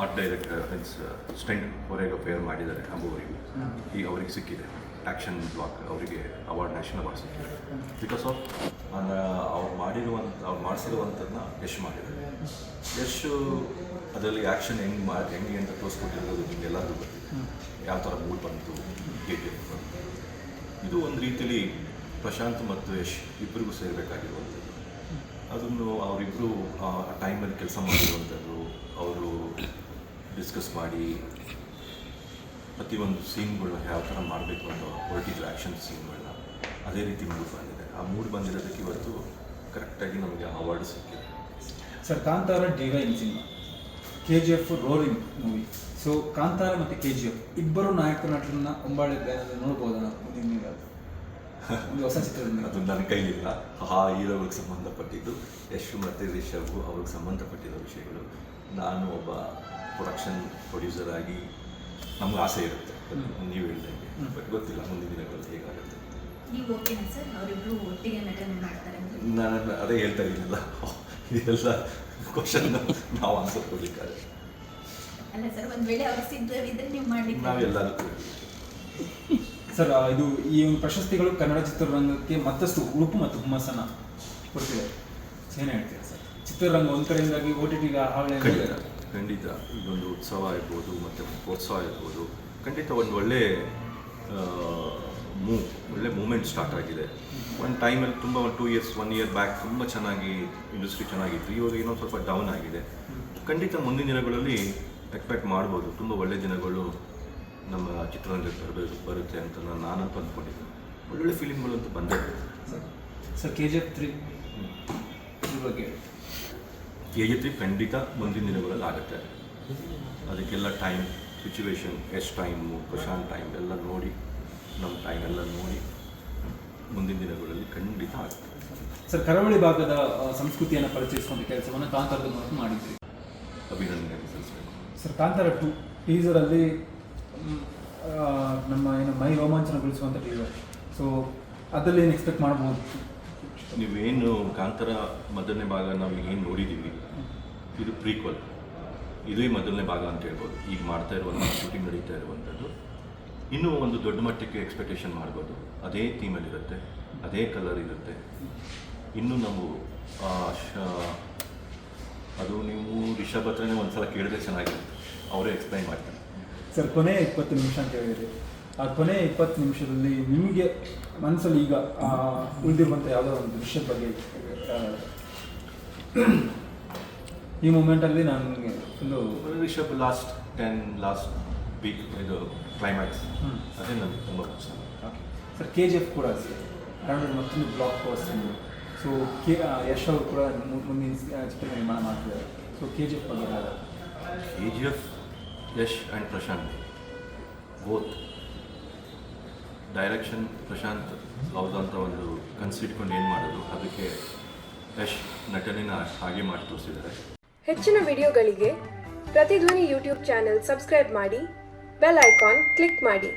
Art director means stunt fair ಮಾಡಿದ್ದಾರೆ ಅಂಬುವರಿಗೆ ಈಗ ಅವರಿಗೆ ಸಿಕ್ಕಿದೆ. ಆ್ಯಕ್ಷನ್ ಬ್ಲಾಕ್ ಅವರಿಗೆ ಅವಾರ್ಡ್ ನ್ಯಾಷನಲ್ ಅವಾರ್ಡ್ ಸಿಕ್ಕಿದೆ. ಬಿಕಾಸ್ ಆಫ್ ಅವ್ರು ಮಾಡಿರುವಂಥ ಅವ್ರು ಮಾಡಿಸಿರುವಂಥದ್ದನ್ನ ಯಶ್ ಮಾಡಿದ್ದಾರೆ. ಯಶ್ ಅದರಲ್ಲಿ ಆ್ಯಕ್ಷನ್ ಹೆಂಗೆ ಮಾಡಿ ಹೆಂಗೆ ಅಂತ ತೋರಿಸ್ಕೊಟ್ಟಿರೋದು ನಿಮ್ಗೆ ಎಲ್ಲರಿಗೂ ಗೊತ್ತಿದೆ. ಯಾವ ಥರ ಮೂಡ್ ಬಂತು ಹೇಗೆ ಬಂತು. ಇದು ಒಂದು ರೀತಿಯಲ್ಲಿ ಪ್ರಶಾಂತ್ ಮತ್ತು ಯಶ್ ಇಬ್ಬರಿಗೂ ಸೇರಬೇಕಾಗಿರುವಂಥದ್ದು. ಅದನ್ನು ಅವರಿಬ್ಬರು ಆ ಟೈಮಲ್ಲಿ ಕೆಲಸ ಮಾಡಿರುವಂಥದ್ದು ಅವರು ಡಿಸ್ಕಸ್ ಮಾಡಿ, ಪ್ರತಿಯೊಂದು ಸೀನ್ಗಳನ್ನ ಯಾವ ಥರ ಮಾಡಬೇಕು ಅಂತ ಹೊರಟಿದ್ರು ಆ್ಯಕ್ಷನ್ ಸೀನ್ಗಳನ್ನ ಅದೇ ರೀತಿ ಮೂಡ್ ಬಂದಿದೆ. ಆ ಮೂಡ್ ಬಂದಿರೋದಕ್ಕೆ ಇವತ್ತು ಕರೆಕ್ಟಾಗಿ ನಮಗೆ ಅವಾರ್ಡ್ ಸಿಕ್ಕಿದೆ. Sir Kantara divine cinema K G F rolling movie so Kantara ಮತ್ತು ಕೆ ಜಿ ಎಫ್ ಇಬ್ಬರು ನಾಯಕ ನಟರನ್ನ ಒಂಬಾಳೆ ನೋಡ್ಬೋದಾ? ಮುಂದಿನ? ಒಂದು ಹೊಸ ಚಿತ್ರದಿಂದ ಅದು ನನ್ನ ಕೈಲಿಲ್ಲ. ಹಾ ಹೀರೋಗಳಿಗೆ ಸಂಬಂಧಪಟ್ಟಿದ್ದು ಯಶ್ ಮತ್ತು ರಿಷಬ್ ಅವ್ರಿಗೆ ಸಂಬಂಧಪಟ್ಟಿರೋ ವಿಷಯಗಳು. ನಾನು ಒಬ್ಬ ಪ್ರೊಡಕ್ಷನ್ ಪ್ರೊಡ್ಯೂಸರ್ ಆಗಿ ನಮ್ಗೆ ಆಸೆ ಇರುತ್ತೆ. ನೀವು ಹೇಳಿದಂಗೆ. ಬಟ್ ಗೊತ್ತಿಲ್ಲ ಮುಂದಿನ ದಿನಗಳಲ್ಲಿ ಹೇಗಾಗುತ್ತೆ. ನೀವು ಓಕೆನಾ ಸರ್ ಅವರಿಬ್ರು ಒಟ್ಟಿಗೆ ನಟನೆ ಮಾಡ್ತಾರೆ ಅಂತ? ನಾನು ಅದೇ ಹೇಳ್ತಾ ಇರಲಿಲ್ಲ ಇದೆಲ್ಲ ಕ್ವಶನ್ ನಾವು ಆನ್ಸರ್ ಕೊಡಲಿಕ್ಕಾದ್ರೆ ಅಲ್ಲ ಸರ್ ಒಂದ್ ವೇಳೆ ಅವ್ರು ಸಿದ್ಧವಿದ್ರೆ ನೀವು ಮಾಡ್ಲಿಕ್ಕೆ ನಾವೆಲ್ಲದಕ್ಕೂ ಸರ್ ಇದು ಈ ಒಂದು ಪ್ರಶಸ್ತಿಗಳು ಕನ್ನಡ ಚಿತ್ರರಂಗಕ್ಕೆ ಮತ್ತಷ್ಟು ಉಡುಪು ಮತ್ತು ಹುಮ್ಮಸ್ಸನ್ನ ಕೊಡ್ತಿದೆ. ಏನು ಹೇಳ್ತೀರಾ ಸರ್? ಚಿತ್ರರಂಗ ಒಂದು ಕಡೆಯಿಂದಾಗಿ ಓ ಟಿ ಟಿ ಖಂಡಿತ ಖಂಡಿತ. ಇದೊಂದು ಉತ್ಸವ ಇರ್ಬೋದು ಮತ್ತು ಪ್ರೋತ್ಸಾಹ ಇರ್ಬೋದು. ಖಂಡಿತ ಒಂದು ಒಳ್ಳೆ ಮೂವ್ ಒಳ್ಳೆ ಮೂಮೆಂಟ್ ಸ್ಟಾರ್ಟ್ ಆಗಿದೆ. ಒಂದು ಟೈಮಲ್ಲಿ ತುಂಬ ಒಂದು two years one year back ತುಂಬ ಚೆನ್ನಾಗಿ ಇಂಡಸ್ಟ್ರಿ ಚೆನ್ನಾಗಿತ್ತು. ಇವಾಗ ಏನೋ ಸ್ವಲ್ಪ ಡೌನ್ ಆಗಿದೆ. ಖಂಡಿತ ಮುಂದಿನ ದಿನಗಳಲ್ಲಿ ಎಕ್ಸ್ಪೆಕ್ಟ್ ಮಾಡ್ಬೋದು. ತುಂಬ ಒಳ್ಳೆ ದಿನಗಳು ನಮ್ಮ ಚಿತ್ರರಂಗಕ್ಕೆ ಬರಬೇಕು ಬರುತ್ತೆ ಅಂತ ನಾನು ನಾನಂತೂ ಅಂದ್ಕೊಂಡಿದ್ದೆ ಒಳ್ಳೊಳ್ಳೆ ಫಿಲಿಮ್ಗಳಂತೂ ಬಂದೇ. Sir sir K G F three ಬಗ್ಗೆ. ಕೆ ಜಿ ತ್ರೀ ಖಂಡಿತ ಮುಂದಿನ ದಿನಗಳಲ್ಲಿ ಆಗುತ್ತೆ. ಅದಕ್ಕೆಲ್ಲ ಟೈಮ್ ಸಿಚುವೇಶನ್ ಎಷ್ಟು ಟೈಮು ಪ್ರಶಾಂತ್ ಟೈಮ್ ಎಲ್ಲ ನೋಡಿ ನಮ್ಮ ಟೈಮ್ ಎಲ್ಲ ನೋಡಿ ಮುಂದಿನ ದಿನಗಳಲ್ಲಿ ಖಂಡಿತ ಆಗುತ್ತೆ. ಸರ್ ಕರಾವಳಿ ಭಾಗದ ಸಂಸ್ಕೃತಿಯನ್ನು ಪರಿಚಯಿಸುವಂಥ ಕೆಲಸವನ್ನು ಕಾಂತಾರದ ಮೂಲಕ ಮಾಡಿದ್ರಿ. ಅಭಿನಂದನೆ ಸಲ್ಲಿಸಬೇಕು ಸರ್ ಕಾಂತಾರ ಟು ಟೀಸರಲ್ಲಿ ನಮ್ಮ ಏನು ಮೈ ರೋಮಾಂಚನಗೊಳಿಸುವಂಥ ಟೀಸರ್ ಸೊ ಅದರಲ್ಲಿ ಏನು ಎಕ್ಸ್ಪೆಕ್ಟ್ ಮಾಡ್ಬೋದು? ನೀವೇನು ಕಾಂತಾರ ಮೊದಲನೇ ಭಾಗ ನಾವು ಏನು ನೋಡಿದ್ದೀವಿ ಇದು ಪ್ರೀಕ್ವಲ್ ಇದೇ ಮೊದಲನೇ ಭಾಗ ಅಂತ ಹೇಳ್ಬೋದು. ಈಗ ಮಾಡ್ತಾ ಇರುವಂಥ ಶೂಟಿಂಗ್ ನಡೀತಾ ಇರುವಂಥದ್ದು ಇನ್ನೂ ಒಂದು ದೊಡ್ಡ ಮಟ್ಟಕ್ಕೆ ಎಕ್ಸ್ಪೆಕ್ಟೇಷನ್ ಮಾಡ್ಬೋದು. ಅದೇ ಥೀಮಲ್ಲಿರುತ್ತೆ ಅದೇ ಕಲರ್ ಇರುತ್ತೆ. ಇನ್ನು ನಾವು ಅದು ನೀವು ರಿಷಬ್ ಹತ್ರನೇ ಒಂದ್ಸಲ ಕೇಳಿದ್ರೆ ಚೆನ್ನಾಗಿರುತ್ತೆ. ಅವರೇ ಎಕ್ಸ್ಪ್ಲೈನ್ ಮಾಡ್ತಾರೆ. ಸರ್ ಕೊನೆ ಇಪ್ಪತ್ತು ನಿಮಿಷ ಅಂತ ಹೇಳಿದ್ರಿ. ಆ ಕೊನೆ ಇಪ್ಪತ್ತು ನಿಮಿಷದಲ್ಲಿ ನಿಮಗೆ ಮನಸ್ಸಲ್ಲಿ ಈಗ ಉಳಿದಿರುವಂಥ ಯಾವುದೋ ಒಂದು ವಿಷಯದ ಬಗ್ಗೆ ಈ ಮೂಮೆಂಟಲ್ಲಿ ನಾನು ನನಗೆ full Rishab last ten last week ಇದು ಕ್ಲೈಮ್ಯಾಕ್ಸ್ ಅದೇ ನನಗೆ ತುಂಬ ಪಸಂದ್ ಸರ್ ಕೆ ಜಿ ಎಫ್ ಕೂಡ ಸರ್ ಕನ್ನಡದ ಮತ್ತೊಂದು blockbuster so K Yash ಅವರು ಕೂಡ ಮುಂದಿನ ಸ- ಚಿತ್ರ ನಿರ್ಮಾಣ ಮಾಡ್ತಿದ್ದಾರೆ. ಸೊ ಕೆ ಜಿ ಎಫ್ ಬಗ್ಗೆ. K G F Yash and Prashanth. Both direction Prashanth ಅವ್ರದಂತ ಒಂದು ಕನ್ಸಿಟ್ಕೊಂಡು ಏನು ಮಾಡೋದು ಅದಕ್ಕೆ ಯಶ್ ನಟನೆನ ಹಾಗೆ ಮಾಡಿ ತೋರಿಸಿದ್ದಾರೆ. ಹೆಚ್ಚಿನ ವಿಡಿಯೋಗಳಿಗೆ ಪ್ರತಿಧ್ವನಿ ಯೂಟ್ಯೂಬ್ ಚಾನೆಲ್ ಸಬ್ಸ್ಕ್ರೈಬ್ ಮಾಡಿ, ಬೆಲ್ ಐಕಾನ್ ಕ್ಲಿಕ್ ಮಾಡಿ.